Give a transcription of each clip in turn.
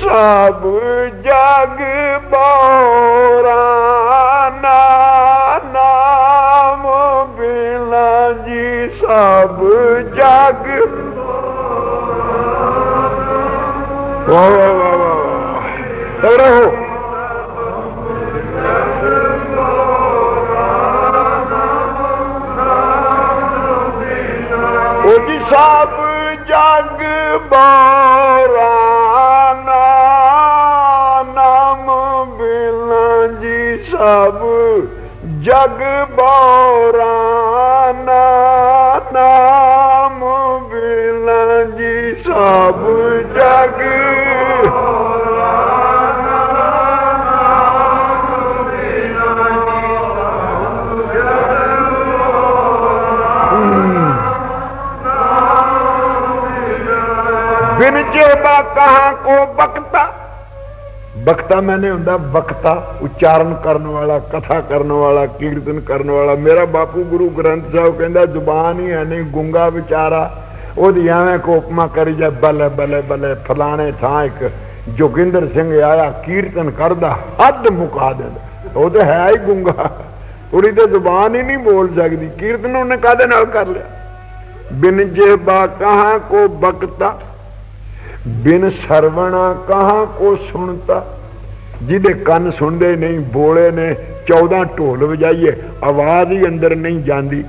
ਸਭ ਜਗ ਬੋਰਾ ਨਾਮ ਬਿਨਾ ਜੀ ਸਭ ਜਗ ਵਾਹ ਵਾਹ ਵਾਹ ਵਾਹ ਤਗੜਾ ਹੋ ਉਹ ਜੀ ਸਭ ਜਗ ਬਾਰਾ ਸਭ ਜਗ ਬਾਰਾ ਨਾਮ ਬਿਨਾ ਜੀ ਸਭ ਜਗ। ਬਿਨ ਜੇਬਾ ਕਹਾਂ ਕੋ ਬਖਤਾ ਬਖਤਾ ਮੈਨੇ ਹੁੰਦਾ ਬਖਤਾ ਉਚਾਰਨ ਕਰਨ ਵਾਲਾ, ਕਥਾ ਕਰਨ ਵਾਲਾ, ਕੀਰਤਨ ਕਰਨ ਵਾਲਾ। ਮੇਰਾ ਬਾਪੂ ਗੁਰੂ ਗ੍ਰੰਥ ਸਾਹਿਬ ਕਹਿੰਦਾ, ਜ਼ੁਬਾਨ ਹੀ ਹੈ ਨਹੀਂ, ਗੁੰਗਾ ਵਿਚਾਰਾ, ਉਹਦੀ ਐਵੇਂ ਕੋਪਮਾ ਕਰੀ ਜਾ, ਬੱਲੇ, ਬਲੇ ਬਲੇ, ਫਲਾਣੇ ਥਾਂ ਇੱਕ ਜੋਗਿੰਦਰ ਸਿੰਘ ਆਇਆ, ਕੀਰਤਨ ਕਰਦਾ ਹੱਦ ਮੁਕਾ ਦਿੰਦਾ। ਉਹ ਤਾਂ ਹੈ ਹੀ ਗੁੰਗਾ। ਉਹਦੀ ਤੇ ਜ਼ੁਬਾਨ ਹੀ ਨਹੀਂ ਬੋਲ ਸਕਦੀ। ਕੀਰਤਨ ਉਹਨੇ ਕਾਦੇ ਨਾਲ ਕਰ ਲਿਆ? ਬਿਨ ਜੇਬਾ ਕਹਾਂ ਕੋ ਬਖਤਾ ਬਿਨ ਸਰਵਣਾ ਕਹਾਂ ਕੋ ਸੁਣਤਾ? ਜਿਹਦੇ ਕੰਨ ਸੁਣਦੇ ਨਹੀਂ, ਬੋਲੇ ਨੇ 14 ਢੋਲ ਵਜਾਈਏ, ਆਵਾਜ਼ ਹੀ ਅੰਦਰ ਨਹੀਂ ਜਾਂਦੀ।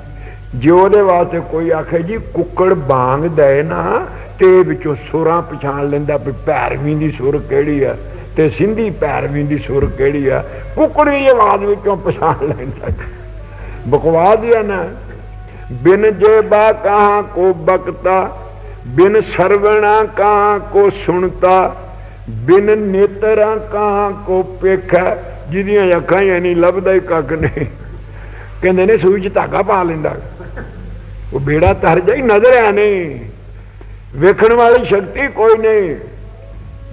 ਜੇ ਉਹਦੇ ਵਾਸਤੇ ਕੋਈ ਆਖੇ, ਜੀ, ਕੁੱਕੜ ਬਾਂਗ ਦੇ ਨਾ, ਤੇ ਵਿੱਚੋਂ ਸੁਰਾਂ ਪਛਾਣ ਲੈਂਦਾ ਵੀ ਪੈਰਵੀਂ ਦੀ ਸੁਰ ਕਿਹੜੀ ਆ, ਤੇ ਸਿੰਧੀ ਪੈਰਵੀਂ ਦੀ ਸੁਰ ਕਿਹੜੀ ਆ। ਕੁੱਕੜ ਦੀ ਆਵਾਜ਼ ਵਿੱਚੋਂ ਪਛਾਣ ਲੈਂਦਾ। ਬਕਵਾਸ ਹੀ ਨਾ। ਬਿਨ ਜੇਬਾ ਕਹਾਂ ਕੋ ਬਕਤਾ ਬਿਨ ਸਰਵਣਾ ਕਾਂ ਕੋ ਸੁਣਤਾ, ਬਿਨ ਨੇਤਰਾਂ ਕਾਂ ਕੋ ਪੇਖਾ ਜਿਹਦੀਆਂ ਅੱਖਾਂ ਹੀ ਨਹੀਂ ਲੱਭਦਾ ਹੀ ਕੱਖ ਨਹੀਂ। ਕਹਿੰਦੇ ਨੇ ਸੂਈ ਚ ਧਾਗਾ ਪਾ ਲੈਂਦਾ। ਉਹ ਬੇੜਾ ਤਰ ਜਾਈ, ਨਜ਼ਰ ਆ ਨਹੀਂ। ਵੇਖਣ ਵਾਲੀ ਸ਼ਕਤੀ ਕੋਈ ਨਹੀਂ।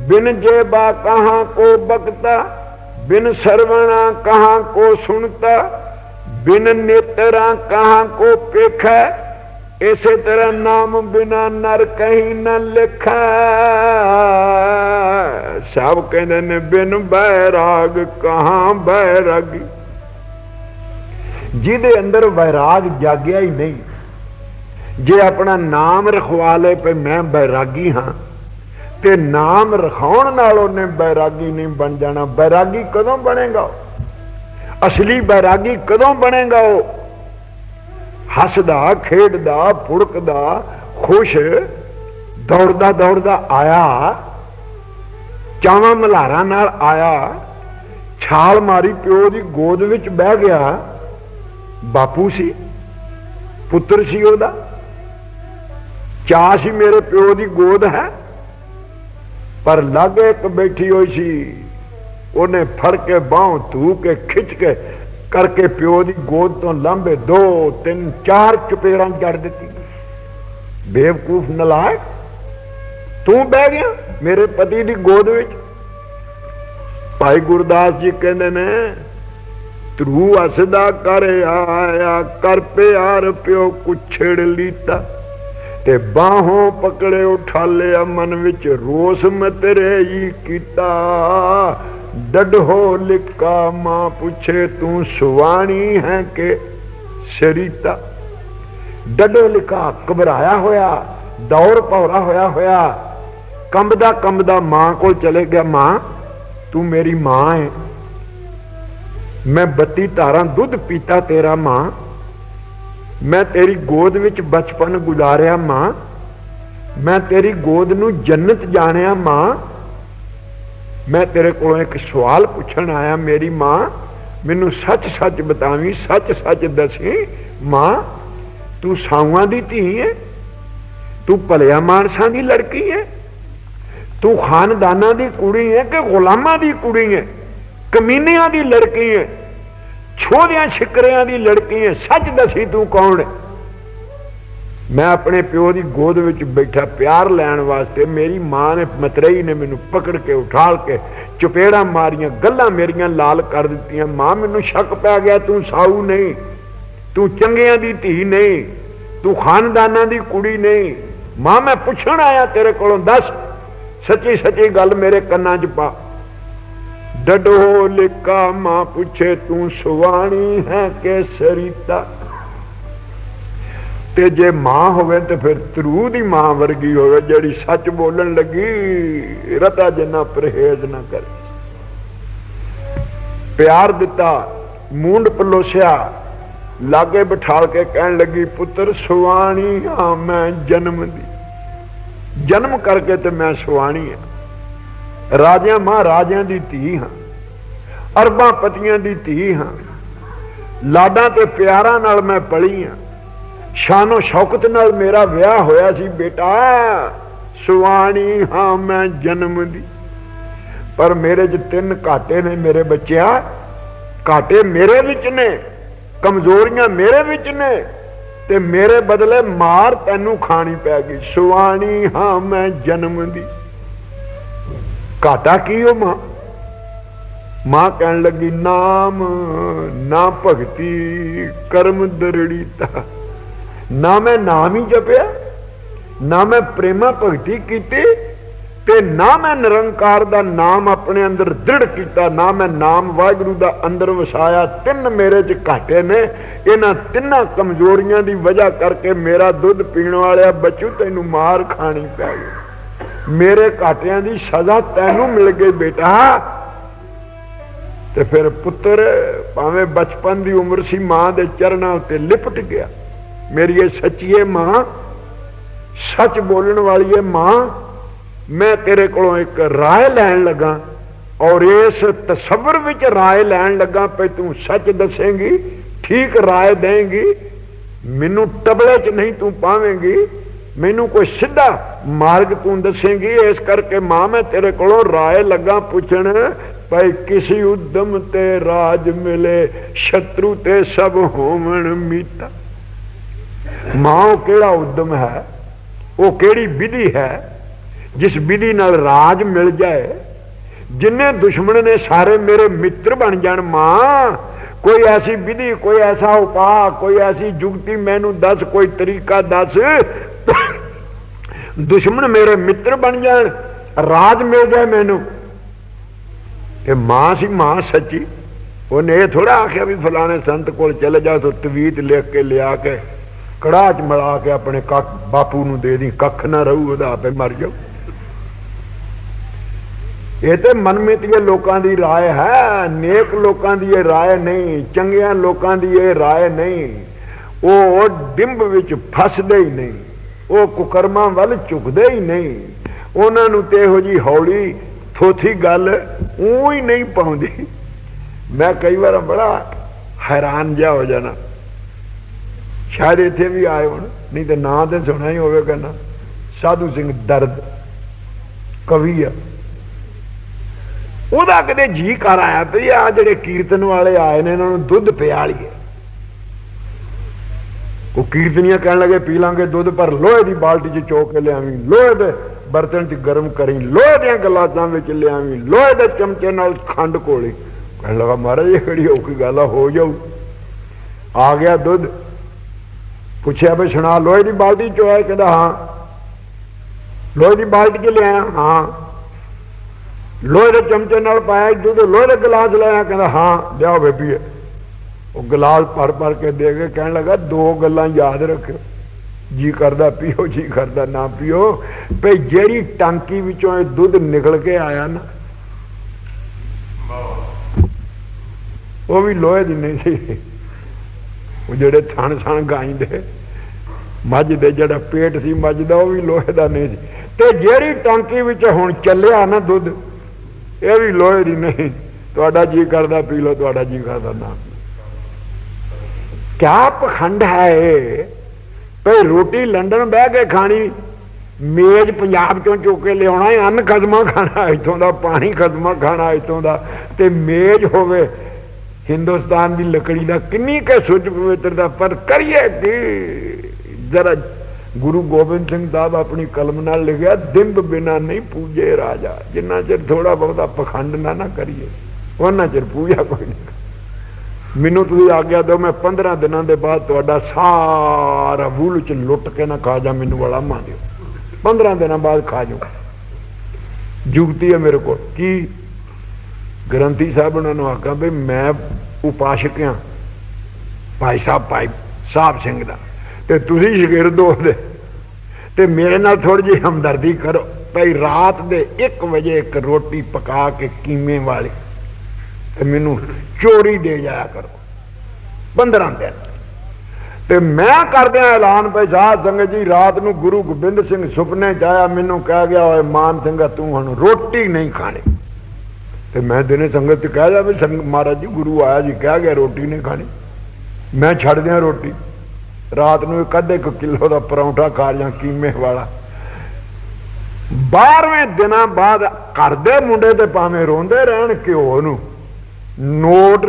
ਬਿਨ ਜੇਬਾ ਕਹਾਂ ਕੋ ਬਕਤਾ ਬਿਨ ਸਰਵਣਾ ਕਹਾਂ ਕੋ ਸੁਣਤਾ, ਬਿਨ ਨੇਤਰਾਂ ਕਹਾਂ ਕੋ ਪੇਖਾ ਇਸੇ ਤਰ੍ਹਾਂ ਨਾਮ ਬਿਨਾ ਨਰ ਕਹੀਂ ਨ ਲਿਖਾ। ਸਭ ਕਹਿੰਦੇ ਨੇ, ਬਿਨ ਬੈਰਾਗ ਕਹਾਂ ਬੈਰਾਗੀ। ਜਿਹਦੇ ਅੰਦਰ ਵੈਰਾਗ ਜਾਗਿਆ ਹੀ ਨਹੀਂ, ਜੇ ਆਪਣਾ ਨਾਮ ਰਖਵਾ ਲੇ ਪਈ ਮੈਂ ਬੈਰਾਗੀ ਹਾਂ, ਤੇ ਨਾਮ ਰਖਾਉਣ ਨਾਲ ਉਹਨੇ ਬੈਰਾਗੀ ਨਹੀਂ ਬਣ ਜਾਣਾ। ਬੈਰਾਗੀ ਕਦੋਂ ਬਣੇਗਾ ਅਸਲੀ ਬੈਰਾਗੀ ਕਦੋਂ ਬਣੇਗਾ ਉਹ? ਹੱਸਦਾ, ਖੇਡਦਾ, ਫੁੜਕਦਾ, ਖੁਸ਼, ਦੌੜਦਾ ਦੌੜਦਾ ਆਇਆ। ਚਾਵਾਂ ਮਲਾਰਾਂ ਨਾਲ ਆਇਆ। ਛਾਲ ਮਾਰੀ ਪਿਓ ਦੀ ਗੋਦ ਵਿੱਚ ਬਹਿ ਗਿਆ। ਬਾਪੂ ਸੀ, ਪੁੱਤਰ ਸੀ ਉਹਦਾ। ਚਾ ਸੀ ਮੇਰੇ ਪਿਓ ਦੀ ਗੋਦ ਹੈ, ਪਰ ਲਾਗੇ ਇੱਕ ਬੈਠੀ ਹੋਈ ਸੀ। ਉਹਨੇ ਫੜ ਕੇ ਬਾਹ, ਧੂ ਕੇ, ਖਿੱਚ ਕੇ ਕਰਕੇ ਪਿਓ ਦੀ ਗੋਦ ਤੋਂ ਲਾਂਬੇ ਦੋ, ਤਿੰਨ, ਚਾਰ ਚਪੇੜਾਂ ਜੜ ਦਿੱਤੀ। ਬੇਵਕੂਫ ਨਲਾਇਕ, ਤੂੰ ਬਹਿ ਗਿਆ ਮੇਰੇ ਪਤੀ ਦੀ ਗੋਦ ਵਿੱਚ। ਭਾਈ ਗੁਰਦਾਸ ਜੀ ਕਹਿੰਦੇ ਨੇ ਤਰੂ ਅਸਦਾ ਕਰ ਆਇਆ, ਕਰ ਪਿਆਰ ਪਿਓ ਕੁਛੜ ਲੀਤਾ। ਤੇ ਬਾਹੋਂ ਪਕੜੇ ਉਠਾਲਿਆ ਮਨ ਵਿੱਚ ਰੋਸ ਮਤਰੇ ਹੀ ਕੀਤਾ। ਡਢੋ ਲਿਕਾ ਮਾਂ ਪੁੱਛੇ, ਤੂੰ ਸੁਵਾਣੀ ਹੈ ਕਿ ਸ਼ਰੀਤਾ? ਡਢੋ ਲਿਕਾ ਘਬਰਾਇਆ ਹੋਇਆ ਦੌੜ ਭੌਰਾ ਹੋਇਆ ਹੋਇਆ। ਕੰਬਦਾ ਕੰਬਦਾ ਮਾਂ ਕੋਲ ਚਲੇ ਗਿਆ, ਮਾਂ, ਤੂੰ ਮੇਰੀ ਮਾਂ ਹੈ ਮੈਂ 32 ਧਾਰਾਂ ਦੁੱਧ ਪੀਤਾ ਤੇਰਾ, ਮਾਂ। ਮੈਂ ਤੇਰੀ ਗੋਦ ਵਿੱਚ ਬਚਪਨ ਗੁਜ਼ਾਰਿਆ, ਮਾਂ। ਮੈਂ ਤੇਰੀ ਗੋਦ ਨੂੰ ਜੰਨਤ ਜਾਣਿਆ, ਮਾਂ। ਮੈਂ ਤੇਰੇ ਕੋਲੋਂ ਇੱਕ ਸਵਾਲ ਪੁੱਛਣ ਆਇਆ, ਮੇਰੀ ਮਾਂ। ਮੈਨੂੰ ਸੱਚ ਸੱਚ ਬਤਾਵੀਂ ਸੱਚ ਸੱਚ ਦੱਸੀ, ਮਾਂ, ਤੂੰ ਸਾਊਆਂ ਦੀ ਧੀ ਹੈ ਤੂੰ ਭਲਿਆ ਮਾਨਸਾਂ ਦੀ ਲੜਕੀ ਹੈ ਤੂੰ ਖਾਨਦਾਨਾਂ ਦੀ ਕੁੜੀ ਹੈ ਕਿ ਗੁਲਾਮਾਂ ਦੀ ਕੁੜੀ ਹੈ ਕਮੀਨਿਆਂ ਦੀ ਲੜਕੀ ਹੈ ਛੋਲਿਆਂ ਛਿਕਰਿਆਂ ਦੀ ਲੜਕੀ ਹੈ ਸੱਚ ਦੱਸੀ ਤੂੰ ਕੌਣ ਹੈ ਮੈਂ ਆਪਣੇ ਪਿਓ ਦੀ ਗੋਦ ਵਿੱਚ ਬੈਠਾ ਪਿਆਰ ਲੈਣ ਵਾਸਤੇ ਮੇਰੀ ਮਾਂ ਨੇ ਮਤਰੇਈ ਨੇ ਮੈਨੂੰ ਪਕੜ ਕੇ, ਉਠਾਲ ਕੇ ਚਪੇੜਾਂ ਮਾਰੀਆਂ, ਗੱਲਾਂ ਮੇਰੀਆਂ ਲਾਲ ਕਰ ਦਿੱਤੀਆਂ। ਮਾਂ, ਮੈਨੂੰ ਸ਼ੱਕ ਪੈ ਗਿਆ, ਤੂੰ ਸਾਊ ਨਹੀਂ, ਤੂੰ ਚੰਗਿਆਂ ਦੀ ਧੀ ਨਹੀਂ, ਤੂੰ ਖਾਨਦਾਨਾਂ ਦੀ ਕੁੜੀ ਨਹੀਂ। ਮਾਂ, ਮੈਂ ਪੁੱਛਣ ਆਇਆ ਤੇਰੇ ਕੋਲੋਂ, ਦੱਸ, ਸੱਚੀ ਸੱਚੀ ਗੱਲ ਮੇਰੇ ਕੰਨਾਂ 'ਚ ਪਾ। ਡਡੋ ਲਿਕਾ, ਮਾਂ ਪੁੱਛੇ, ਤੂੰ ਸੁਵਾਣੀ ਹੈ ਕਿ ਸਰੀਤਾ ਤੇ ਜੇ ਮਾਂ ਹੋਵੇ ਤੇ ਫਿਰ ਤਰੂ ਦੀ ਮਾਂ ਵਰਗੀ ਹੋਵੇ ਜਿਹੜੀ ਸੱਚ ਬੋਲਣ ਲੱਗੀ। ਰਤਾ ਜਿੰਨਾ ਪਰਹੇਜ਼ ਨਾ ਕਰੇ। ਪਿਆਰ ਦਿੱਤਾ, ਮੂੰਡ ਪਲੋਸਿਆ, ਲਾਗੇ ਬਿਠਾਲ ਕੇ ਕਹਿਣ ਲੱਗੀ, ਪੁੱਤਰ ਸੁਵਾਣੀ ਹਾਂ ਮੈਂ ਜਨਮ ਦੀ। ਜਨਮ ਕਰਕੇ ਤੇ ਮੈਂ ਸੁਵਾਣੀ ਹਾਂ। ਰਾਜਿਆਂ ਮਹਾਰਾਜਿਆਂ ਦੀ ਧੀ ਹਾਂ। ਅਰਬਾਂ ਪਤੀਆਂ ਦੀ ਧੀ ਹਾਂ। ਲਾਡਾਂ ਤੇ ਪਿਆਰਾਂ ਨਾਲ ਮੈਂ ਪਲੀ ਹਾਂ। ਸ਼ਾਨੋ ਸ਼ੌਕਤ ਨਾਲ ਮੇਰਾ ਵਿਆਹ ਹੋਇਆ ਸੀ ਬੇਟਾ। ਸੁਆਣੀ ਹਾਂ ਮੈਂ ਜਨਮ ਦੀ। ਪਰ ਮੇਰੇ 'ਚ ਤਿੰਨ ਘਾਟੇ ਨੇ ਮੇਰੇ ਬੱਚਿਆ। ਘਾਟੇ ਮੇਰੇ ਵਿੱਚ ਨੇ, ਕਮਜ਼ੋਰੀਆਂ ਮੇਰੇ ਵਿੱਚ ਨੇ। ਤੇ ਮੇਰੇ ਬਦਲੇ ਮਾਰ ਤੈਨੂੰ ਖਾਣੀ ਪੈ ਗਈ। ਸੁਆਣੀ ਹਾਂ ਮੈਂ ਜਨਮ ਦੀ। ਘਾਟਾ ਕੀ ਉਹ ਮਾਂ? ਮਾਂ ਕਹਿਣ ਲੱਗੀ, ਨਾਮ ਨਾ ਭਗਤੀ, ਕਰਮ ਦਰੜੀ ਤਾ ਨਾ ਮੈਂ ਨਾਮ ਹੀ ਜਪਿਆ, ਨਾ ਮੈਂ ਪ੍ਰੇਮਾ ਭਗਤੀ ਕੀਤੀ ਤੇ ਨਾ ਮੈਂ ਨਿਰੰਕਾਰ ਦਾ ਨਾਮ ਆਪਣੇ ਅੰਦਰ ਦ੍ਰਿੜ ਕੀਤਾ, ਨਾ ਮੈਂ ਨਾਮ ਵਾਹਿਗੁਰੂ ਦਾ ਅੰਦਰ ਵਸਾਇਆ। ਤਿੰਨ ਮੇਰੇ 'ਚ ਘਾਟੇ ਨੇ। ਇਹਨਾਂ ਤਿੰਨਾਂ ਕਮਜ਼ੋਰੀਆਂ ਦੀ ਵਜ੍ਹਾ ਕਰਕੇ ਮੇਰਾ ਦੁੱਧ ਪੀਣ ਵਾਲਿਆ ਬੱਚੂ ਤੈਨੂੰ ਮਾਰ ਖਾਣੀ ਪੈ ਗਈ। ਮੇਰੇ ਘਾਟਿਆਂ ਦੀ ਸਜ਼ਾ ਤੈਨੂੰ ਮਿਲ ਗਈ ਬੇਟਾ। ਤੇ ਫਿਰ ਪੁੱਤਰ ਭਾਵੇਂ ਬਚਪਨ ਦੀ ਉਮਰ ਸੀ, ਮਾਂ ਦੇ ਚਰਨਾਂ ਉੱਤੇ ਲਿਪਟ ਗਿਆ। ਮੇਰੀ ਇਹ ਸੱਚੀਏ ਮਾਂ, ਸੱਚ ਬੋਲਣ ਵਾਲੀ ਹੈ ਮਾਂ, ਮੈਂ ਤੇਰੇ ਕੋਲੋਂ ਇੱਕ ਰਾਏ ਲੈਣ ਲੱਗਾ ਔਰ ਇਸ ਤਸਵਰ ਵਿੱਚ ਰਾਏ ਲੈਣ ਲੱਗਾ ਪਈ ਤੂੰ ਸੱਚ ਦੱਸੇਂਗੀ, ਠੀਕ ਰਾਏ ਦੇਂਗੀ, ਮੈਨੂੰ ਟਬਲੇ 'ਚ ਨਹੀਂ ਤੂੰ ਪਾਵੇਂਗੀ, ਮੈਨੂੰ ਕੋਈ ਸਿੱਧਾ ਮਾਰਗ ਤੂੰ ਦੱਸੇਂਗੀ, ਇਸ ਕਰਕੇ ਮਾਂ, ਮੈਂ ਤੇਰੇ ਕੋਲੋਂ ਰਾਏ ਲੱਗਾ ਪੁੱਛਣ ਭਾਈ ਕਿਸੇ ਉਦਮ ਤੇ ਰਾਜ ਮਿਲੇ, ਸ਼ਤਰੂ ਤੇ ਸਭ ਹੋਵਣ ਮੀਤਾ। ਮਾਂ ਉਹ ਕਿਹੜਾ ਉਦਮ ਹੈ? ਉਹ ਕਿਹੜੀ ਵਿਧੀ ਹੈ? ਜਿਸ ਵਿਧੀ ਨਾਲ ਰਾਜ ਮਿਲ ਜਾਏ, ਜਿੰਨੇ ਦੁਸ਼ਮਣ ਨੇ ਸਾਰੇ ਮੇਰੇ ਮਿੱਤਰ ਬਣ ਜਾਣ ਮਾਂ। ਕੋਈ ਐਸੀ ਵਿਧੀ, ਕੋਈ ਐਸਾ ਉਪਾਅ, ਕੋਈ ਐਸੀ ਜੁਗਤੀ ਮੈਨੂੰ ਦੱਸ, ਕੋਈ ਤਰੀਕਾ ਦੱਸ। ਦੁਸ਼ਮਣ ਮੇਰੇ ਮਿੱਤਰ ਬਣ ਜਾਣ, ਰਾਜ ਮਿਲ ਜਾਏ ਮੈਨੂੰ। ਇਹ ਮਾਂ ਸੀ, ਮਾਂ ਸੱਚੀ। ਉਹਨੇ ਇਹ ਥੋੜਾ ਆਖਿਆ ਵੀ ਫਲਾਣੇ ਸੰਤ ਕੋਲ ਚਲੇ ਜਾ ਤੋ ਤਵੀਤ ਲਿਖ ਕੇ ਲਿਆ ਕੇ ਕੜਾਹ ਚ ਮਿਲਾ ਕੇ ਆਪਣੇ ਕੱਖ ਬਾਪੂ ਨੂੰ ਦੇ ਦੀ, ਕੱਖ ਨਾ ਰਹੂ, ਉਹਦਾ ਆਪੇ ਮਰ ਜਾਊ। ਇਹ ਤੇ ਮਨਮਿਤੀਏ ਲੋਕਾਂ ਦੀ ਰਾਏ ਹੈ, ਨੇਕ ਲੋਕਾਂ ਦੀ ਇਹ ਰਾਏ ਨਹੀਂ, ਚੰਗਿਆਂ ਲੋਕਾਂ ਦੀ ਇਹ ਰਾਏ ਨਹੀਂ। ਉਹ ਡਿੰਬ ਵਿੱਚ ਫਸਦੇ ਹੀ ਨਹੀਂ, ਉਹ ਕੁਕਰਮਾਂ ਵੱਲ ਝੁਕਦੇ ਹੀ ਨਹੀਂ। ਉਹਨਾਂ ਨੂੰ ਤੇ ਇਹੋ ਜੀ ਹੌਲੀ ਥੋਥੀ ਗੱਲ ਉਹ ਹੀ ਨਹੀਂ ਪਾਉਂਦੀ। ਮੈਂ ਕਈ ਵਾਰ ਬੜਾ ਹੈਰਾਨ ਜਾ ਹੋ ਜਾਣਾ। ਸ਼ਾਇਦ ਇੱਥੇ ਵੀ ਆਏ ਹੋਣ, ਨਹੀਂ ਤੇ ਨਾਂ ਤੇ ਸੁਣਿਆ ਹੀ ਹੋਵੇਗਾ ਨਾ। ਸਾਧੂ ਸਿੰਘ ਦਰਦ, ਕਵੀ ਆ। ਉਹਦਾ ਕਦੇ ਜੀ ਕਰ ਆਇਆ ਵੀ ਆ ਜਿਹੜੇ ਕੀਰਤਨ ਵਾਲੇ ਆਏ ਨੇ, ਇਹਨਾਂ ਨੂੰ ਦੁੱਧ ਪਿਆ ਲਈਏ ਉਹ ਕੀਰਤਨੀਆਂ ਕਹਿਣ ਲੱਗੇ, ਪੀ ਲਾਂਗੇ ਦੁੱਧ, ਪਰ ਲੋਹੇ ਦੀ ਬਾਲਟੀ 'ਚ ਚੋ ਕੇ ਲਿਆਵੀਂ। ਲੋਹੇ ਦੇ ਬਰਤਨ 'ਚ ਗਰਮ ਕਰੀ। ਲੋਹੇ ਦੀਆਂ ਗਲਾਸਾਂ ਵਿੱਚ ਲਿਆਵੀਂ। ਲੋਹੇ ਦੇ ਚਮਚੇ ਨਾਲ ਖੰਡ ਕੋਲੀ ਕਹਿਣ ਲੱਗਾ, ਮਹਾਰਾਜ, ਇਹ ਕਿਹੜੀ ਔਖੀ ਗੱਲ ਆ, ਹੋ ਜਾਊ। ਆ ਗਿਆ ਦੁੱਧ। ਪੁੱਛਿਆ ਬਈ ਸੁਣਾ, ਲੋਹੇ ਦੀ ਬਾਲਟੀ ਚੋਂ ਆਇਆ, ਕਹਿੰਦਾ ਹਾਂ। ਲੋਹੇ ਦੀ ਬਾਲਟੀ 'ਚ ਲਿਆਇਆ, ਹਾਂ। ਲੋਹੇ ਦੇ ਚਮਚੇ ਨਾਲ ਪਾਇਆ ਦੁੱਧ ਲੋਹੇ ਦਾ ਗਲਾਸ ਲਿਆ ਕਹਿੰਦਾ ਹਾਂ, ਲਿਆਓ ਬੇਬੀ। ਉਹ ਗਲਾਸ ਭਰ ਭਰ ਕੇ ਦੇ ਕੇ ਕਹਿਣ ਲੱਗਾ, ਦੋ ਗੱਲਾਂ ਯਾਦ ਰੱਖਿਓ। ਜੀ ਕਰਦਾ ਪੀਓ, ਜੀ ਕਰਦਾ ਨਾ ਪੀਓ। ਭਈ ਜਿਹੜੀ ਟਾਂਕੀ ਵਿੱਚੋਂ ਇਹ ਦੁੱਧ ਨਿਕਲ ਕੇ ਆਇਆ ਨਾ, ਉਹ ਵੀ ਲੋਹੇ ਦੀ ਨਹੀਂ ਸੀ। ਉਹ ਜਿਹੜੇ ਥਣ ਥਣ ਗਾਈ ਦੇ ਮੱਝ ਦੇ ਜਿਹੜਾ ਪੇਟ ਸੀ, ਮੱਝ ਦਾ ਉਹ ਵੀ ਲੋਹੇ ਦਾ ਨਹੀਂ ਸੀ। ਤੇ ਜਿਹੜੀ ਟਾਂਕੀ ਵਿੱਚ ਹੁਣ ਚੱਲਿਆ ਨਾ ਦੁੱਧ, ਇਹ ਵੀ ਲੋਹੇ ਦੀ ਨਹੀਂ। ਤੁਹਾਡਾ ਜੀ ਕਰਦਾ, ਪੀ ਲਓ, ਤੁਹਾਡਾ ਜੀ ਕਰਦਾ ਨਾ। ਕਿਆ ਪਖੰਡ ਹੈ ਇਹ? ਭਈ ਰੋਟੀ ਲੰਡਨ ਬਹਿ ਕੇ ਖਾਣੀ, ਮੇਜ਼ ਪੰਜਾਬ ਚੋਂ ਚੁੱਕ ਕੇ ਲਿਆਉਣਾ ਹੈ, ਅੰਨ ਖਦਮਾ ਖਾਣਾ, ਇੱਥੋਂ ਦਾ ਪਾਣੀ ਖਦਮਾ ਖਾਣਾ, ਇੱਥੋਂ ਦਾ। ਤੇ ਮੇਜ਼ ਹੋਵੇ, ਹਿੰਦੁਸਤਾਨ ਦੀ ਲੱਕੜੀ ਦਾ ਕਿੰਨੀ ਕੇ ਸੁੱਜ ਪਵਿੱਤਰ ਦਾ, ਪਰ ਕਰੀਏ ਕੀ? ਜਰਾ ਗੁਰੂ ਗੋਬਿੰਦ ਸਿੰਘ ਸਾਹਿਬ ਆਪਣੀ ਕਲਮ ਨਾਲ ਲਿਖਿਆ, ਦਿੰਬ ਬਿਨਾ ਨਹੀਂ ਪੂਜੇ ਰਾਜਾ। ਜਿੰਨਾ ਚਿਰ ਥੋੜਾ ਬਹੁਤਾ ਪਖੰਡ ਨਾ ਨਾ ਕਰੀਏ, ਉਹਨਾਂ ਚਿਰ ਪੂਜਾ ਕੋਈ ਨਹੀਂ ਮੈਨੂੰ ਤੁਸੀਂ ਆਗਿਆ ਦਿਓ, ਮੈਂ 15 ਦਿਨਾਂ ਦੇ ਬਾਅਦ ਤੁਹਾਡਾ ਸਾਰਾ ਬੂਲ ਚ ਲੁੱਟ ਕੇ ਨਾ ਖਾ ਜਾ, ਮੈਨੂੰ ਵਾਲਾ ਮਾਂ ਦਿਓ। 15 ਦਿਨਾਂ ਬਾਅਦ ਖਾ ਜਾਓ। ਜੁਗਤੀ ਹੈ ਮੇਰੇ ਕੋਲ। ਕੀ ਗ੍ਰੰਥੀ ਸਾਹਿਬ ਉਹਨਾਂ ਨੂੰ ਆਖਾਂ ਵੀ ਮੈਂ ਉਪਾਸ਼ਕ ਹਾਂ, ਭਾਈ ਸਾਹਿਬ ਭਾਈ ਸਾਹਿਬ ਸਿੰਘ ਦਾ। ਤੇ ਤੁਸੀਂ ਸ਼ਗਿਰਦ ਉਹਦੇ ਤੇ ਮੇਰੇ ਨਾਲ ਥੋੜੀ ਜਿਹੀ ਹਮਦਰਦੀ ਕਰੋ। ਭਈ, ਰਾਤ ਦੇ 1 ਵਜੇ ਇੱਕ ਰੋਟੀ ਪਕਾ ਕੇ ਕੀਮੇ ਵਾਲੀ ਤੇ ਮੈਨੂੰ ਚੋਰੀ ਦੇ ਜਾਇਆ ਕਰੋ। 15 ਦਿਨ ਤੇ ਮੈਂ ਕਰਦਿਆਂ ਐਲਾਨ ਪਈ ਸਾਧ ਸੰਗਤ ਜੀ, ਰਾਤ ਨੂੰ ਗੁਰੂ ਗੋਬਿੰਦ ਸਿੰਘ ਸੁਪਨੇ ਚ ਆਇਆ, ਮੈਨੂੰ ਕਹਿ ਗਿਆ, ਓਏ ਮਾਨ ਸਿੰਘਾ, ਤੂੰ ਹੁਣ ਰੋਟੀ ਨਹੀਂ ਖਾਣੀ। ਤੇ ਮੈਂ ਦਿਨੇ ਸੰਗਤ ਚ ਕਹਿ ਜਾ ਵੀ, ਸੰਗ ਮਹਾਰਾਜ ਜੀ, ਗੁਰੂ ਆਇਆ ਜੀ, ਕਹਿ ਗਿਆ, ਰੋਟੀ ਨਹੀਂ ਖਾਣੀ। ਮੈਂ ਛੱਡ ਦਿਆਂ ਰੋਟੀ। ਰਾਤ ਨੂੰ ਇੱਕ ਅੱਧੇ ਕੁ ਕਿਲੋ ਦਾ ਪਰੌਂਠਾ ਖਾ ਲਿਆ ਕੀਮੇ ਵਾਲਾ। 12ਵੇਂ ਦਿਨਾਂ ਬਾਅਦ ਘਰ ਦੇ ਮੁੰਡੇ ਤੇ ਭਾਵੇਂ ਰੋਂਦੇ ਰਹਿਣ ਘਿਓ ਨੂੰ, ਨੋਟ,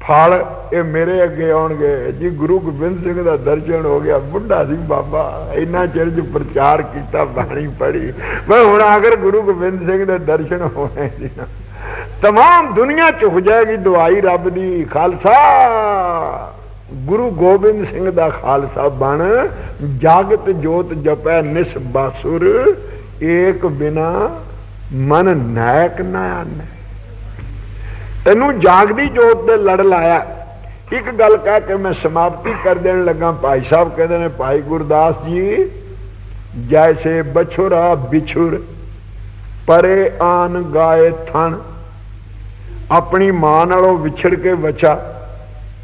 ਫਲ, ਇਹ ਮੇਰੇ ਅੱਗੇ ਆਉਣਗੇ। ਜੀ ਗੁਰੂ ਗੋਬਿੰਦ ਸਿੰਘ ਦਾ ਦਰਸ਼ਨ ਹੋ ਗਿਆ, ਬੁੱਢਾ ਸੀ ਬਾਬਾ, ਇੰਨਾ ਚਿਰ ਚ ਪ੍ਰਚਾਰ ਕੀਤਾ, ਬਾਣੀ ਪੜੀ ਮੈਂ ਹੁਣ ਅਗਰ ਗੁਰੂ ਗੋਬਿੰਦ ਸਿੰਘ ਦੇ ਦਰਸ਼ਨ ਹੋਣੇ ਸੀ ਨਾ, ਤਮਾਮ ਦੁਨੀਆ ਝੁਕ ਜਾਏਗੀ, ਦਵਾਈ ਰੱਬ ਦੀ, ਖਾਲਸਾ। ਗੁਰੂ ਗੋਬਿੰਦ ਸਿੰਘ ਦਾ ਖਾਲਸਾ ਬਣ, ਜਾਗਤ ਜੋਤ ਜਪੈ ਨਿਸ ਬਾਸੁਰ, ਏਕ ਬਿਨਾ ਮਨ ਨਾਇਕ ਨਾ ਆਨੇ। ਤੈਨੂੰ ਜਾਗਦੀ ਜੋਤ ਦੇ ਲੜ ਲਾਇਆ। ਇੱਕ ਗੱਲ ਕਹਿ ਕੇ ਮੈਂ ਸਮਾਪਤੀ ਕਰ ਦੇਣ ਲੱਗਾ, ਭਾਈ ਸਾਹਿਬ ਕਹਿੰਦੇ ਨੇ, ਭਾਈ ਗੁਰਦਾਸ ਜੀ, ਜੈਸੇ ਬਛੁਰਾ ਬਿਛੁਰ, ਪਰੇ ਆਨ ਗਾਏ ਥਣ, ਆਪਣੀ ਮਾਂ ਨਾਲੋਂ ਵਿਛੜ ਕੇ ਵਛਾ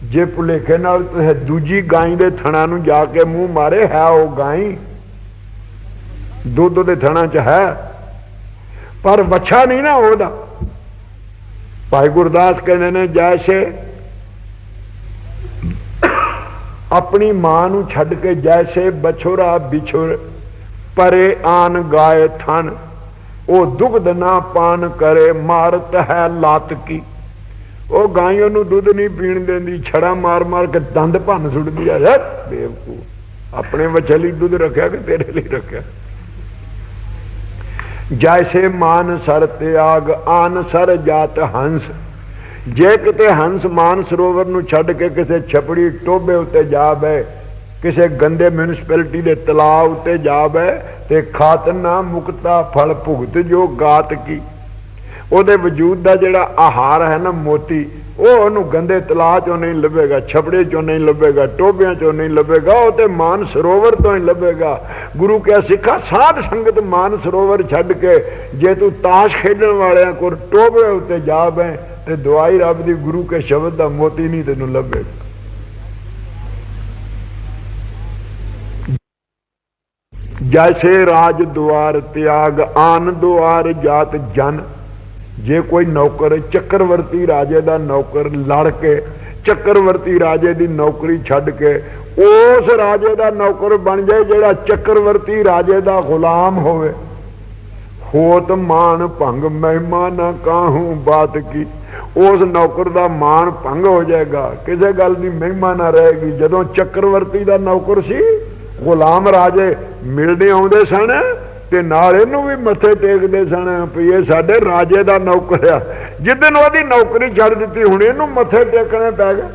ਜੇ ਭੁਲੇਖੇ ਨਾਲ ਦੂਜੀ ਗਾਈ ਦੇ ਥਣਾ ਨੂੰ ਜਾ ਕੇ ਮੂੰਹ ਮਾਰੇ, ਹੈ ਉਹ ਗਾਈ? ਦੁੱਧ ਦੇ ਥਣਾ 'ਚ ਹੈ। ਪਰ ਵਛਾ ਨਹੀਂ ਨਾ ਉਹਦਾ। ਭਾਈ ਗੁਰਦਾਸ ਕਹਿੰਦੇ ਨੇ ਜੈਸੇ ਆਪਣੀ ਮਾਂ ਨੂੰ ਛੱਡ ਕੇ ਜੈਸੇ ਬਛੁਰਾ ਵਿਛੁਰ ਪਰੇ ਆਨ ਗਾਏ ਥਨ ਉਹ ਦੁਗਧ ਨਾ ਪਾਨ ਕਰੇ, ਮਾਰਤ ਹੈ ਲਾਤ ਕੀ। ਉਹ ਗਾਇਓ ਉਹਨੂੰ ਦੁੱਧ ਨਹੀਂ ਪੀਣ ਦਿੰਦੀ, ਛੜਾ ਮਾਰ ਮਾਰ ਕੇ ਦੰਦ ਭੰਨ ਸੁੱਟਦੀ ਆ, ਯਾਰ ਬੇਵਕੂਫ। ਆਪਣੇ ਬੱਚੇ ਲਈ ਦੁੱਧ ਰੱਖਿਆ ਕਿ ਤੇਰੇ ਲਈ ਰੱਖਿਆ? ਜੈਸੇ ਮਾਨ ਸਰ ਤਿਆਗ ਆਨ ਸਰ ਜਾਤ ਹੰਸ। ਜੇ ਕਿਤੇ ਹੰਸ ਮਾਨ ਸਰੋਵਰ ਨੂੰ ਛੱਡ ਕੇ ਕਿਸੇ ਛਪੜੀ ਟੋਬੇ ਉੱਤੇ ਜਾ ਬੈ ਕਿਸੇ ਗੰਦੇ ਮਿਊਨਿਸਪੈਲਿਟੀ ਦੇ ਤਲਾਬ ਉੱਤੇ ਜਾ ਬੈ ਤੇ ਖਾਤਨਾ ਮੁਕਤਾ ਫਲ ਭੁਗਤ ਜੋ ਗਾਤ ਕੀ। ਉਹਦੇ ਵਜੂਦ ਦਾ ਜਿਹੜਾ ਆਹਾਰ ਹੈ ਨਾ ਮੋਤੀ, ਉਹ ਉਹਨੂੰ ਗੰਦੇ ਤਲਾਅ ਚੋਂ ਨਹੀਂ ਲੱਭੇਗਾ, ਛਪੜੇ ਚੋਂ ਨਹੀਂ ਲੱਭੇਗਾ ਟੋਬਿਆਂ ਚੋਂ ਨਹੀਂ ਲੱਭੇਗਾ, ਉਹ ਤੇ ਮਾਨ ਸਰੋਵਰ ਤੋਂ ਹੀ ਲੱਭੇਗਾ। ਗੁਰੂ ਕਿਹਾ ਸਿੱਖਾ, ਸਾਧ ਸੰਗਤ ਮਾਨ ਸਰੋਵਰ ਛੱਡ ਕੇ ਜੇ ਤੂੰ ਤਾਸ਼ ਖੇਡਣ ਵਾਲਿਆਂ ਕੋਲ ਟੋਬੇ ਉੱਤੇ ਜਾ ਬੈ ਤੇ ਦਵਾਈ ਰੱਬ ਦੀ, ਗੁਰੂ ਕੇ ਸ਼ਬਦ ਦਾ ਮੋਤੀ ਨਹੀਂ ਤੈਨੂੰ ਲੱਭੇਗਾ। ਜੈਸੇ ਰਾਜ ਦੁਆਰ ਤਿਆਗ, ਆਨ ਦੁਆਰ ਜਾਤ ਜਨ। ਜੇ ਕੋਈ ਨੌਕਰ ਚੱਕਰਵਰਤੀ ਰਾਜੇ ਦਾ ਨੌਕਰ ਲੜ ਕੇ, ਚੱਕਰਵਰਤੀ ਰਾਜੇ ਦੀ ਨੌਕਰੀ ਛੱਡ ਕੇ, ਉਸ ਰਾਜੇ ਦਾ ਨੌਕਰ ਬਣ ਜਾਏ ਜਿਹੜਾ ਚੱਕਰਵਰਤੀ ਰਾਜੇ ਦਾ ਗੁਲਾਮ ਹੋਵੇ। ਹੋਤ ਮਾਨ ਭੰਗ ਮਹਿਮਾ ਨਾ ਕਾਹੂ ਬਾਤ ਕੀ। ਉਸ ਨੌਕਰ ਦਾ ਮਾਨ ਭੰਗ ਹੋ ਜਾਏਗਾ। ਕਿਸੇ ਗੱਲ ਦੀ ਮਹਿਮਾ ਨਾ ਰਹੇਗੀ। ਜਦੋਂ ਚੱਕਰਵਰਤੀ ਦਾ ਨੌਕਰ ਸੀ, ਗੁਲਾਮ ਰਾਜੇ ਮਿਲਦੇ ਆਉਂਦੇ ਸਨ। ਤੇ ਨਾਲ ਇਹਨੂੰ ਵੀ ਮੱਥੇ ਟੇਕਦੇ ਸਨ ਵੀ ਇਹ ਸਾਡੇ ਰਾਜੇ ਦਾ ਨੌਕਰ ਆ। ਜਿੱਦਨ ਉਹਦੀ ਨੌਕਰੀ ਛੱਡ ਦਿੱਤੀ, ਹੁਣ ਇਹਨੂੰ ਮੱਥੇ ਟੇਕਣਾ ਪੈ ਗਿਆ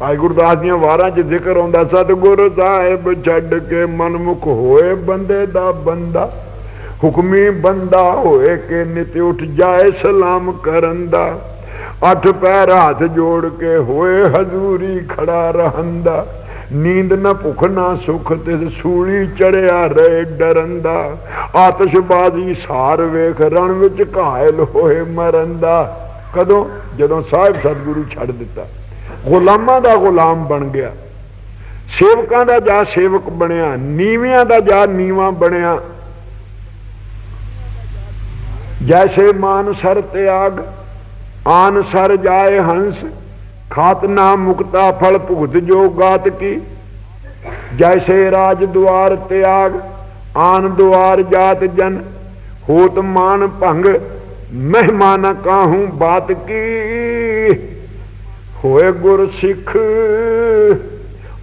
ਭਾਈ ਗੁਰਦਾਸ ਦੀਆਂ ਵਾਰਾਂ 'ਚ ਜ਼ਿਕਰ ਆਉਂਦਾ, ਸਤਿਗੁਰ ਸਾਹਿਬ, ਛੱਡ ਕੇ ਮਨਮੁਖ ਹੋਏ ਬੰਦੇ ਦਾ ਬੰਦਾ। ਹੁਕਮੀ ਬੰਦਾ ਹੋਏ ਕਿ ਨਿਤ ਉੱਠ ਜਾਏ ਸਲਾਮ ਕਰਨ ਦਾ। ਅੱਠ ਪੈਰ ਹੱਥ ਜੋੜ ਕੇ ਹੋਏ ਹਜ਼ੂਰੀ ਖੜਾ ਰਹੰਦਾ। ਨੀਂਦ ਨਾ ਭੁੱਖ ਨਾ ਸੁਖ ਤੇ ਸੂਲੀ ਚੜਿਆ ਰਹੇ ਡਰਨ ਦਾ। ਆਤਸ਼ਬਾਜ਼ੀ ਸਾਰ ਵੇਖ ਰਣ ਵਿੱਚ ਘਾਇਲ ਹੋਏ ਮਰਨ ਦਾ। ਕਦੋਂ? ਜਦੋਂ ਸਾਹਿਬ ਸਤਿਗੁਰੂ ਛੱਡ ਦਿੱਤਾ। ਗੁਲਾਮਾਂ ਦਾ ਗੁਲਾਮ ਬਣ ਗਿਆ। ਸੇਵਕਾਂ ਦਾ ਜਾ ਸੇਵਕ ਬਣਿਆ, ਨੀਵਿਆਂ ਦਾ ਜਾ ਨੀਵਾ ਬਣਿਆ। ਜੈਸੇ ਮਾਨ ਸਰ ਤਿਆਗ ਆਨ ਸਰ ਜਾਏ ਹੰਸ ਖਾਤਨਾ ਮੁਕਤਾ ਫਲ ਭੁਗਤ ਜੋ ਗਾਤ ਕੀ। ਜੈਸੇ ਰਾਜ ਦੁਆਰ ਤਿਆਗ, ਆਨ ਦੁਆਰ ਜਾਤ ਜਨ, ਹੋਤ ਮਾਨ ਭੰਗ ਮਹਿਮਾਨ ਕਾਹੂ ਬਾਤ ਕੀ। ਹੋਏ ਗੁਰ ਸਿੱਖ,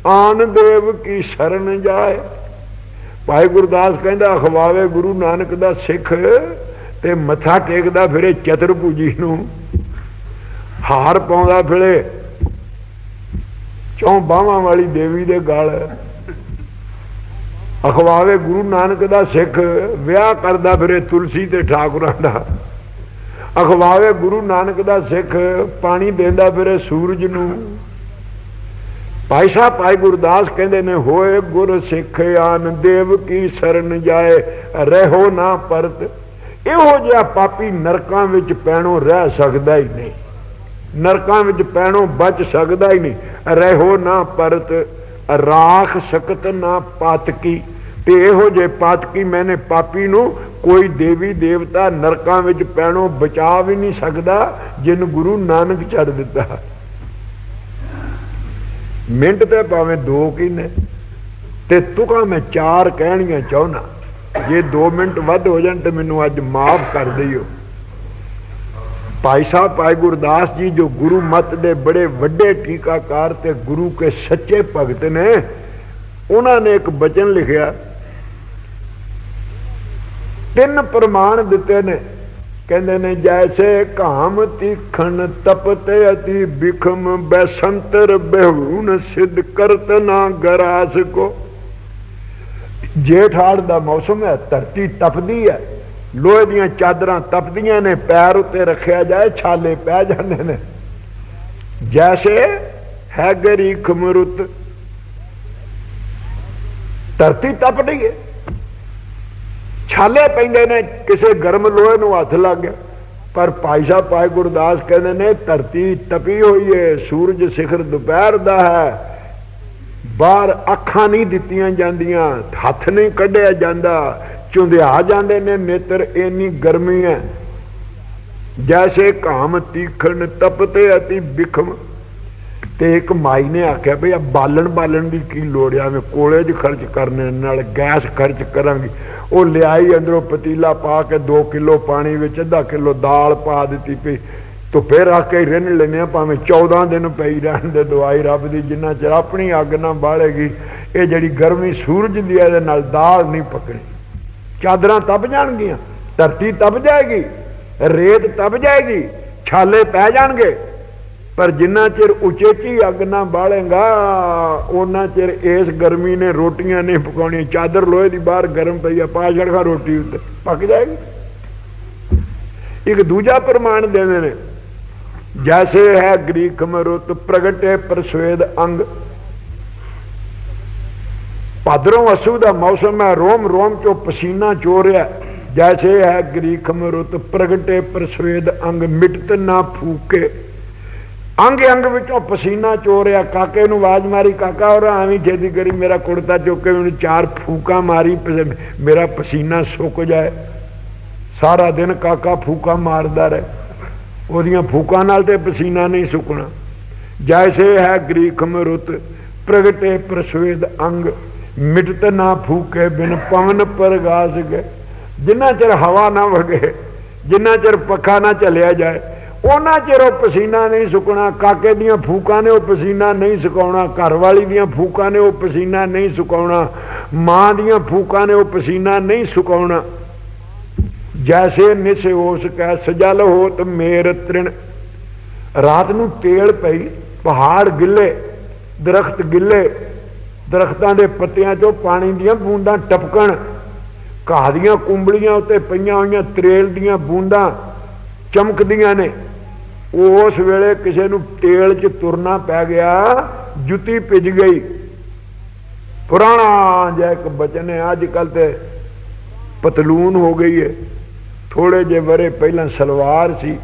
ਆਨ ਦੇਵ ਕੀ ਸ਼ਰਨ ਜਾਏ। ਭਾਈ ਗੁਰਦਾਸ ਕਹਿੰਦਾ, ਅਖਵਾਵੇ ਗੁਰੂ ਨਾਨਕ ਦਾ ਸਿੱਖ, ਤੇ ਮੱਥਾ ਟੇਕਦਾ ਫਿਰੇ ਚਤੁਰਪੂਜੀ ਨੂੰ। ਹਾਰ ਪਾਉਂਦਾ ਫਿਰੇ। ਚੌਂ ਬਾਹਾਂ ਵਾਲੀ ਦੇਵੀ ਦੇ ਗਲ? ਅਖਵਾਵੇ ਗੁਰੂ ਨਾਨਕ ਦਾ ਸਿੱਖ ਵਿਆਹ ਕਰਦਾ ਫਿਰੇ ਤੁਲਸੀ ਤੇ ਠਾਕੁਰਾਂ ਦਾ। ਅਖਵਾਵੇ ਗੁਰੂ ਨਾਨਕ ਦਾ ਸਿੱਖ ਪਾਣੀ ਦਿੰਦਾ ਫਿਰੇ ਸੂਰਜ ਨੂੰ। ਭਾਈ ਸਾਹਿਬ, ਭਾਈ ਗੁਰਦਾਸ ਕਹਿੰਦੇ ਨੇ, ਹੋਏ ਗੁਰ ਸਿੱਖ ਆਨ, ਦੇਵ ਕੀ ਸ਼ਰਨ ਜਾਏ ਰਹੋ ਨਾ ਪਰਤ। ਇਹੋ ਜਿਹਾ ਪਾਪੀ ਨਰਕਾਂ ਵਿੱਚ ਪੈਣੋਂ ਰਹਿ ਸਕਦਾ ਹੀ ਨਹੀਂ। ਨਰਕਾਂ ਵਿੱਚ ਪੈਣੋਂ ਬਚ ਸਕਦਾ ਹੀ ਨਹੀਂ। ਰਹਿੋ ਨਾ ਪਰਤ, ਰਾਖ ਸਕਤ ਨਾ ਪਾਤਕੀ। ਤੇ ਇਹੋ ਜੇ ਪਾਤਕੀ ਮੈਨੇ ਪਾਪੀ ਨੂੰ ਕੋਈ ਦੇਵੀ ਦੇਵਤਾ ਨਰਕਾਂ ਵਿੱਚ ਪੈਣੋਂ ਬਚਾ ਵੀ ਨਹੀਂ ਸਕਦਾ, ਜਿਨ ਗੁਰੂ ਨਾਨਕ ਛੱਡ ਦਿੱਤਾ। ਮਿੰਟ ਤੇ ਭਾਵੇਂ ਦੋ ਕੀ ਨੇ। ਤੇ ਤੁਕਾਂ ਮੈਂ ਚਾਰ ਕਹਿਣੀਆਂ ਚਾਹੁੰਨਾ ਜੇ 2 ਮਿੰਟ ਵੱਧ ਹੋ ਜਾਣ ਤੇ ਮੈਨੂੰ ਅੱਜ ਮਾਫ ਕਰ ਦਿਓ। ਭਾਈ ਸਾਹਿਬ, ਭਾਈ ਗੁਰਦਾਸ ਜੀ, ਜੋ ਗੁਰੂ ਮਤ ਦੇ ਬੜੇ ਵੱਡੇ ਟੀਕਾਕਾਰ ਤੇ ਗੁਰੂ ਕੇ ਸੱਚੇ ਭਗਤ ਨੇ, ਉਹਨਾਂ ਨੇ ਇੱਕ ਬਚਨ ਲਿਖਿਆ। ਤਿੰਨ ਪ੍ਰਮਾਣ ਦਿੱਤੇ ਨੇ। ਕਹਿੰਦੇ ਨੇ, ਜੈਸੇ ਕਾਮ ਤੀਖਣ ਤਪਤ ਅਤੀ ਬਿਖਮ, ਬੈਸੰਤਰ ਬਹੂਨ ਸਿੱਧ ਕਰਤ ਨਾ ਗਰਾਸ ਕੋ। ਜੇਠ ਹਾੜ ਦਾ ਮੌਸਮ ਹੈ, ਧਰਤੀ ਤਪਦੀ ਹੈ। ਲੋਹੇ ਦੀਆਂ ਚਾਦਰਾਂ ਤਪਦੀਆਂ ਨੇ ਪੈਰ ਉੱਤੇ ਰੱਖਿਆ ਜਾਏ ਛਾਲੇ ਪੈ ਜਾਂਦੇ ਨੇ ਜੈਸੇ ਹੈ ਗਰੀ ਖਮਰੁੱਤ ਧਰਤੀ ਤਪ ਰਹੀ ਹੈ ਛਾਲੇ ਪੈਂਦੇ ਨੇ ਕਿਸੇ ਗਰਮ ਲੋਹੇ ਨੂੰ ਹੱਥ ਲੱਗ ਗਿਆ ਪਰ ਭਾਈ ਸਾਹਿਬ ਭਾਈ ਗੁਰਦਾਸ ਕਹਿੰਦੇ ਨੇ ਧਰਤੀ ਤਪੀ ਹੋਈ ਹੈ ਸੂਰਜ ਸਿਖਰ ਦੁਪਹਿਰ ਦਾ ਹੈ ਬਾਹਰ ਅੱਖਾਂ ਨਹੀਂ ਦਿੱਤੀਆਂ ਜਾਂਦੀਆਂ ਹੱਥ ਨਹੀਂ ਕੱਢਿਆ ਜਾਂਦਾ ਚੁੰਧਿਆ ਜਾਂਦੇ ਨੇ ਨੇਤਰ ਇੰਨੀ ਗਰਮੀ ਹੈ ਜੈਸੇ ਕਾਮ ਤੀਖਣ ਤਪਤੇ ਅਤੀ ਬਿਖਮ। ਤੇ ਇੱਕ ਮਾਈ ਨੇ ਆਖਿਆ ਭਈ ਆ ਬਾਲਣ ਬਾਲਣ ਦੀ ਕੀ ਲੋੜ ਆ ਮੈਂ ਕੋਲੇ 'ਚ ਖਰਚ ਕਰਨੇ ਨਾਲ ਗੈਸ ਖਰਚ ਕਰਾਂਗੀ। ਉਹ ਲਿਆਈ ਅੰਦਰੋਂ ਪਤੀਲਾ ਪਾ ਕੇ 2 ਕਿਲੋ ਪਾਣੀ ਵਿੱਚ, ਅੱਧਾ ਕਿਲੋ ਦਾਲ ਪਾ ਦਿੱਤੀ ਪਈ ਤੋ ਫੇਰ ਆ ਕੇ ਰਿੰਨ ਲੈਨੇ ਆ, ਭਾਵੇਂ 14 ਦਿਨ ਪਈ ਰਹਿਣ ਦੇ ਦਵਾਈ ਰੱਬ ਦੀ, ਜਿੰਨਾ ਚਿਰ ਆਪਣੀ ਅੱਗ ਨਾ ਬਾਲੇਗੀ ਇਹ ਜਿਹੜੀ ਗਰਮੀ ਸੂਰਜ ਦੀ ਇਹਦੇ ਨਾਲ ਦਾਲ ਨਹੀਂ ਪਕੜੀ ਚਾਦਰਾਂ ਤਪ ਜਾਣਗੀਆਂ, ਧਰਤੀ ਤਪ ਜਾਏਗੀ, ਰੇਤ ਤਪ ਜਾਏਗੀ, ਛਾਲੇ ਪੈ ਜਾਣਗੇ। ਪਰ ਜਿੰਨਾ ਚਿਰ ਉਚੇਚੀ ਅੱਗ ਨਾ ਬਾਲੇਗਾ ਉਹਨਾਂ ਚਿਰ ਇਸ ਗਰਮੀ ਨੇ ਰੋਟੀਆਂ ਨਹੀਂ ਪਕਾਉਣੀਆਂ। ਚਾਦਰ ਲੋਹੇ ਦੀ ਬਾਹਰ ਗਰਮ ਪਈ ਆ, ਪਾ ਛੜਖਾ ਰੋਟੀ ਉੱਤੇ, ਪੱਕ ਜਾਏਗੀ। ਇੱਕ ਦੂਜਾ ਪ੍ਰਮਾਣ ਦੇਵੇ ਨੇ, ਜੈਸੇ ਹੈ ਗ੍ਰੀਕ ਮਰੁੱਤ, ਪ੍ਰਗਟੇ ਪ੍ਰਸਵੇਦ ਅੰਗ। ਭਾਦਰੋਂ ਅਸੂ ਦਾ ਮੌਸਮ ਹੈ, ਰੋਮ ਰੋਮ ਚੋਂ ਪਸੀਨਾ ਚੋ ਰਿਹਾ ਜੈਸੇ ਹੈ ਗ੍ਰੀਕ ਮਰੁੱਤ ਪ੍ਰਗਟੇ ਪ੍ਰਸਵੇਦ ਅੰਗ ਮਿਟਤ ਨਾ ਫੂਕੇ। ਅੰਗ ਅੰਗ ਵਿੱਚੋਂ ਪਸੀਨਾ ਚੋ ਰਿਹਾ ਕਾਕੇ ਨੂੰ ਆਵਾਜ਼ ਮਾਰੀ, ਕਾਕਾ, ਔਰ ਐਵੇਂ ਛੇਤੀ ਕਰੀ ਮੇਰਾ ਕੁੜਤਾ ਚੁੱਕ ਕੇ ਮੈਨੂੰ ਚਾਰ ਫੂਕਾਂ ਮਾਰੀ ਮੇਰਾ ਪਸੀਨਾ ਸੁੱਕ ਜਾਏ। ਸਾਰਾ ਦਿਨ ਕਾਕਾ ਫੂਕਾ ਮਾਰਦਾ ਰਹੇ। ਉਹਦੀਆਂ ਫੂਕਾਂ ਨਾਲ ਤੇ ਪਸੀਨਾ ਨਹੀਂ ਸੁੱਕਣਾ। ਜੈਸੇ ਹੈ ਗ੍ਰੀਕ ਮਰੁੱਤ ਪ੍ਰਗਟੇ ਪ੍ਰਸਵੇਦ ਅੰਗ ਮਿਟਤ ਨਾ ਫੂਕੇ, ਬਿਨ ਪਵਨ ਪ੍ਰਗਾਸ ਗਏ। ਜਿੰਨਾ ਚਿਰ ਹਵਾ ਨਾ ਵਗੇ, ਜਿੰਨਾ ਚਿਰ ਪੱਖਾ ਨਾ ਚੱਲਿਆ ਜਾਏ, ਉਹਨਾਂ ਚਿਰ ਉਹ ਪਸੀਨਾ ਨਹੀਂ ਸੁਕਣਾ। ਕਾਕੇ ਦੀਆਂ ਫੂਕਾਂ ਨੇ ਉਹ ਪਸੀਨਾ ਨਹੀਂ ਸੁਕਾਉਣਾ ਘਰ ਵਾਲੀ ਦੀਆਂ ਫੂਕਾਂ ਨੇ ਉਹ ਪਸੀਨਾ ਨਹੀਂ ਸੁਕਾਉਣਾ, ਮਾਂ ਦੀਆਂ ਫੂਕਾਂ ਨੇ ਉਹ ਪਸੀਨਾ ਨਹੀਂ ਸੁਕਾਉਣਾ। ਜੈਸੇ ਨਿਸ ਉਸ ਕੈ, ਸਜਲ ਹੋਤ ਮੇਰ ਤ੍ਰਿਣ। ਰਾਤ ਨੂੰ ਤੇਲ ਪਈ, ਪਹਾੜ ਗਿੱਲੇ, ਦਰਖਤ ਗਿੱਲੇ ਦਰਖਤਾਂ ਦੇ ਪੱਤਿਆਂ 'ਚੋਂ ਪਾਣੀ ਦੀਆਂ ਬੂੰਦਾਂ ਟਪਕਣ, ਘਾਹ ਦੀਆਂ ਕੁੰਬਲੀਆਂ ਉੱਤੇ ਪਈਆਂ ਹੋਈਆਂ ਤਰੇਲ ਦੀਆਂ ਬੂੰਦਾਂ ਚਮਕਦੀਆਂ ਨੇ। ਉਸ ਵੇਲੇ ਕਿਸੇ ਨੂੰ ਤੇਲ 'ਚ ਤੁਰਨਾ ਪੈ ਗਿਆ, ਜੁੱਤੀ ਭਿੱਜ ਗਈ। ਪੁਰਾਣਾ ਜਿਹਾ ਇੱਕ ਬਚਨ ਹੈ ਅੱਜ ਕੱਲ ਤੇ ਪਤਲੂਨ ਹੋ ਗਈ ਹੈ ਥੋੜੇ ਜੇ ਬਰੇ ਪਹਿਲਾਂ ਸਲਵਾਰ ਸੀ,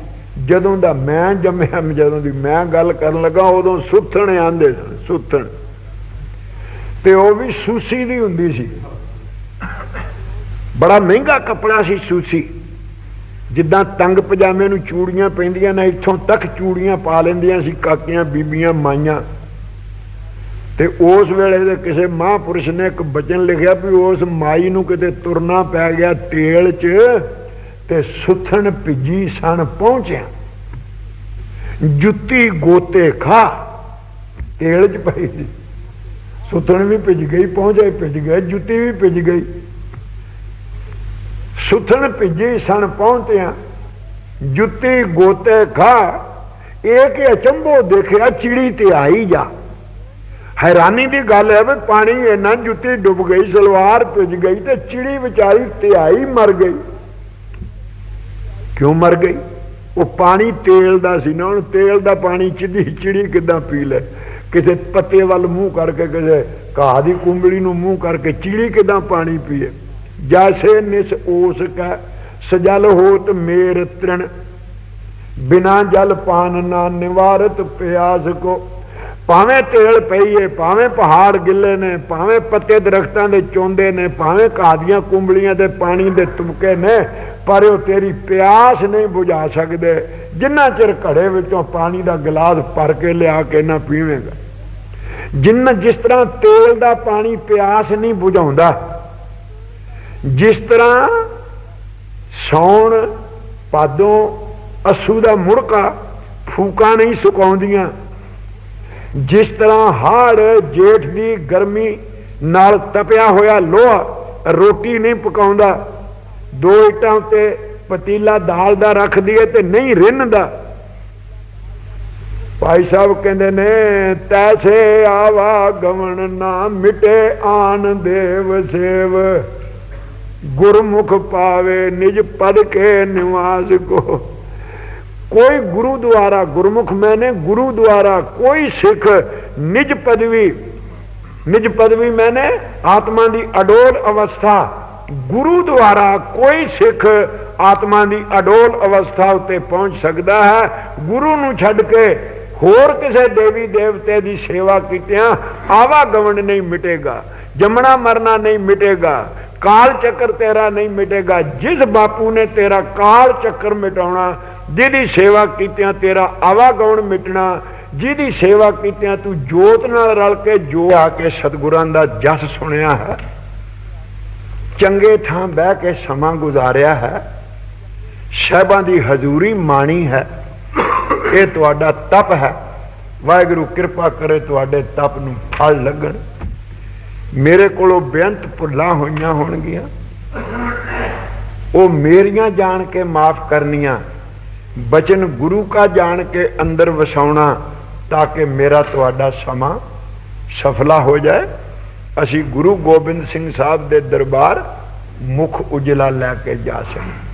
ਜਦੋਂ ਦਾ ਮੈਂ ਜੰਮਿਆ, ਜਦੋਂ ਦੀ ਮੈਂ ਗੱਲ ਕਰਨ ਲੱਗਾ, ਉਦੋਂ ਸੁੱਥਣ ਆਂਦੇ ਸਨ, ਸੁੱਥਣ। ਤੇ ਉਹ ਵੀ ਸੂਸੀ ਦੀ ਹੁੰਦੀ ਸੀ। ਬੜਾ ਮਹਿੰਗਾ ਕੱਪੜਾ ਸੀ ਸੂਸੀ। ਜਿੱਦਾਂ ਤੰਗ ਪਜਾਮੇ ਨੂੰ ਚੂੜੀਆਂ ਪੈਂਦੀਆਂ ਨੇ, ਇੱਥੋਂ ਤੱਕ ਚੂੜੀਆਂ ਪਾ ਲੈਂਦੀਆਂ ਸੀ, ਕਾਕੀਆਂ, ਬੀਬੀਆਂ, ਮਾਈਆਂ। ਤੇ ਉਸ ਵੇਲੇ ਦੇ ਕਿਸੇ ਮਹਾਪੁਰਸ਼ ਨੇ ਇੱਕ ਬਚਨ ਲਿਖਿਆ ਵੀ ਉਸ ਮਾਈ ਨੂੰ ਕਿਤੇ ਤੁਰਨਾ ਪੈ ਗਿਆ ਤੇਲ 'ਚ ਤੇ ਸੁਥਣ ਭਿੱਜੀ ਸਣ ਪਹੁੰਚਿਆ। ਜੁੱਤੀ ਗੋਤੇ ਖਾ, ਤੇਲ 'ਚ ਪਈ ਸੀ। ਸੁਥਣ ਵੀ ਭਿੱਜ ਗਈ, ਪਹੁੰਚੇ ਭਿੱਜ ਗਏ, ਜੁੱਤੀ ਵੀ ਭਿੱਜ ਗਈ। ਸੁਥਣ ਭਿੱਜੀ, ਸਣ ਪਹੁੰਚਿਆ। ਜੁੱਤੀ ਗੋਤੇ ਖਾ, ਇਹ ਕਿ ਅਚੰਭੋ ਦੇਖਿਆ, ਚਿੜੀ ਤੇ ਆਈ ਜਾ। ਹੈਰਾਨੀ ਦੀ ਗੱਲ ਹੈ ਵੀ ਪਾਣੀ ਇੰਨਾ ਜੁੱਤੀ ਡੁੱਬ ਗਈ, ਸਲਵਾਰ ਭਿੱਜ ਗਈ ਤੇ ਚਿੜੀ ਵਿਚਾਰੀ ਧਿਆਈ ਮਰ ਗਈ। ਕਿਉਂ ਮਰ ਗਈ? ਉਹ ਪਾਣੀ ਤੇਲ ਦਾ ਸੀ ਨਾ ਹੁਣ ਤੇਲ ਦਾ ਪਾਣੀ ਚਿੜੀ ਚਿੜੀ ਕਿਦਾਂ ਪੀ ਲੈ? ਕਿਸੇ ਪੱਤੇ ਵੱਲ ਮੂੰਹ ਕਰਕੇ ਕਿਸੇ ਘਾਹ ਦੀ ਕੁੰਬਲੀ ਨੂੰ ਮੂੰਹ ਕਰਕੇ ਚੀੜੀ ਕਿਦਾਂ ਪਾਣੀ ਪੀਏ? ਜੈਸੇ ਨਿਸ ਓਸ ਕੈ, ਸਜਲ ਹੋਤ ਮੇਰ ਤ੍ਰਿਣ। ਬਿਨਾ ਜਲ ਪਾਨ ਨਾ ਨਿਵਾਰਤ ਪਿਆਸ ਕੋ। ਭਾਵੇਂ ਤੇਲ ਪਈਏ, ਭਾਵੇਂ ਪਹਾੜ ਗਿੱਲੇ ਨੇ, ਭਾਵੇਂ ਪੱਤੇ ਦਰਖਤਾਂ ਦੇ ਚੋਂਦੇ ਨੇ, ਭਾਵੇਂ ਘਾਹ ਦੀਆਂ ਕੁੰਬਲੀਆਂ ਤੇ ਪਾਣੀ ਦੇ ਤੁਮਕੇ ਨੇ, ਪਰ ਉਹ ਤੇਰੀ ਪਿਆਸ ਨਹੀਂ ਬੁਝਾ ਸਕਦੇ। ਜਿੰਨਾ ਚਿਰ ਘੜੇ ਵਿੱਚੋਂ ਪਾਣੀ ਦਾ ਗਲਾਸ ਭਰ ਕੇ ਲਿਆ ਕੇ ਨਾ ਪੀਵੇਂਗਾ। ਜਿੰਨਾ ਜਿਸ ਤਰ੍ਹਾਂ ਤੇਲ ਦਾ ਪਾਣੀ ਪਿਆਸ ਨਹੀਂ ਬੁਝਾਉਂਦਾ, ਜਿਸ ਤਰ੍ਹਾਂ ਸੌਣ ਪਾਦੋਂ ਅਸੂ ਦਾ ਮੁੜਕਾ ਫੂਕਾ ਨਹੀਂ ਸੁਕਾਉਂਦੀਆਂ, ਜਿਸ ਤਰ੍ਹਾਂ ਹਾੜ ਜੇਠ ਦੀ ਗਰਮੀ ਨਾਲ ਤਪਿਆ ਹੋਇਆ ਲੋਹਾ ਰੋਟੀ ਨਹੀਂ ਪਕਾਉਂਦਾ, ਦੋ ਇਟਾਂ ਉੱਤੇ ਪਤੀਲਾ ਦਾਲ ਦਾ ਰੱਖ ਦਈਏ ਤੇ ਨਹੀਂ ਰਿੰਨਦਾ ਭਾਈ ਸਾਹਿਬ ਕਹਿੰਦੇ ਨੇ, ਤੈਸੇ ਆਵਾ ਗਵਣ ਨਾ ਮਿਟੇ ਆਨ ਦੇਵ ਸੇਵ। ਗੁਰਮੁਖ ਪਾਵੇ ਨਿਜ ਪਦ ਕੇ ਨਿਵਾਸ ਕੋ। ਕੋਈ ਗੁਰੂ ਦੁਆਰਾ ਗੁਰਮੁਖ ਮੈਨੇ ਗੁਰੂ ਦੁਆਰਾ ਕੋਈ ਸਿੱਖ ਨਿਜ ਪਦਵੀ ਨਿਜ ਪਦਵੀ ਮੈਨੇ ਆਤਮਾ ਦੀ ਅਡੋਲ ਅਵਸਥਾ, ਗੁਰੂ ਦੁਆਰਾ ਕੋਈ ਸਿੱਖ ਆਤਮਾ ਦੀ ਅਡੋਲ ਅਵਸਥਾ ਉੱਤੇ ਪਹੁੰਚ ਸਕਦਾ ਹੈ। ਗੁਰੂ ਨੂੰ ਛੱਡ ਕੇ ਹੋਰ ਕਿਸੇ ਦੇਵੀ ਦੇਵਤੇ ਦੀ ਸੇਵਾ ਕੀਤਿਆਂ ਆਵਾ ਆਵਾਗਮਨ ਨਹੀਂ ਮਿਟੇਗਾ, ਜੰਮਣਾ ਮਰਨਾ ਨਹੀਂ ਮਿਟੇਗਾ, ਕਾਲ ਚੱਕਰ ਤੇਰਾ ਨਹੀਂ ਮਿਟੇਗਾ, ਜਿਸ ਬਾਪੂ ਨੇ ਤੇਰਾ ਕਾਲ ਚੱਕਰ ਮਿਟਾਉਣਾ, ਜਿਹਦੀ ਸੇਵਾ ਕੀਤਿਆਂ ਤੇਰਾ ਆਵਾਗਮਨ ਮਿਟਣਾ, ਜਿਹਦੀ ਸੇਵਾ ਕੀਤਿਆਂ ਤੂੰ ਜੋਤ ਨਾਲ ਰਲ ਕੇ ਜੋ ਆ ਕੇ ਸਤਿਗੁਰਾਂ ਦਾ ਜਸ ਸੁਣਿਆ ਹੈ, ਚੰਗੇ ਥਾਂ ਬਹਿ ਕੇ ਸਮਾਂ ਗੁਜ਼ਾਰਿਆ ਹੈ, ਸਹਿਬਾਂ ਦੀ ਹਜ਼ੂਰੀ ਮਾਣੀ ਹੈ। ਇਹ ਤੁਹਾਡਾ ਤਪ ਹੈ। ਵਾਹਿਗੁਰੂ ਕਿਰਪਾ ਕਰੇ ਤੁਹਾਡੇ ਤਪ ਨੂੰ ਫਲ ਲੱਗਣ। ਮੇਰੇ ਕੋਲੋਂ ਬੇਅੰਤ ਭੁੱਲਾਂ ਹੋਈਆਂ ਹੋਣਗੀਆਂ। ਉਹ ਮੇਰੀਆਂ ਜਾਣ ਕੇ ਮਾਫ ਕਰਨੀਆਂ। ਬਚਨ ਗੁਰੂ ਕਾ ਜਾਣ ਕੇ ਅੰਦਰ ਵਸਾਉਣਾ ਤਾਂ ਕਿ ਮੇਰਾ ਤੁਹਾਡਾ ਸਮਾਂ ਸਫਲਾ ਹੋ ਜਾਏ। ਅਸੀਂ ਗੁਰੂ ਗੋਬਿੰਦ ਸਿੰਘ ਸਾਹਿਬ ਦੇ ਦਰਬਾਰ ਮੁਖ ਉਜਲਾ ਲੈ ਕੇ ਜਾ ਸਕੀਏ।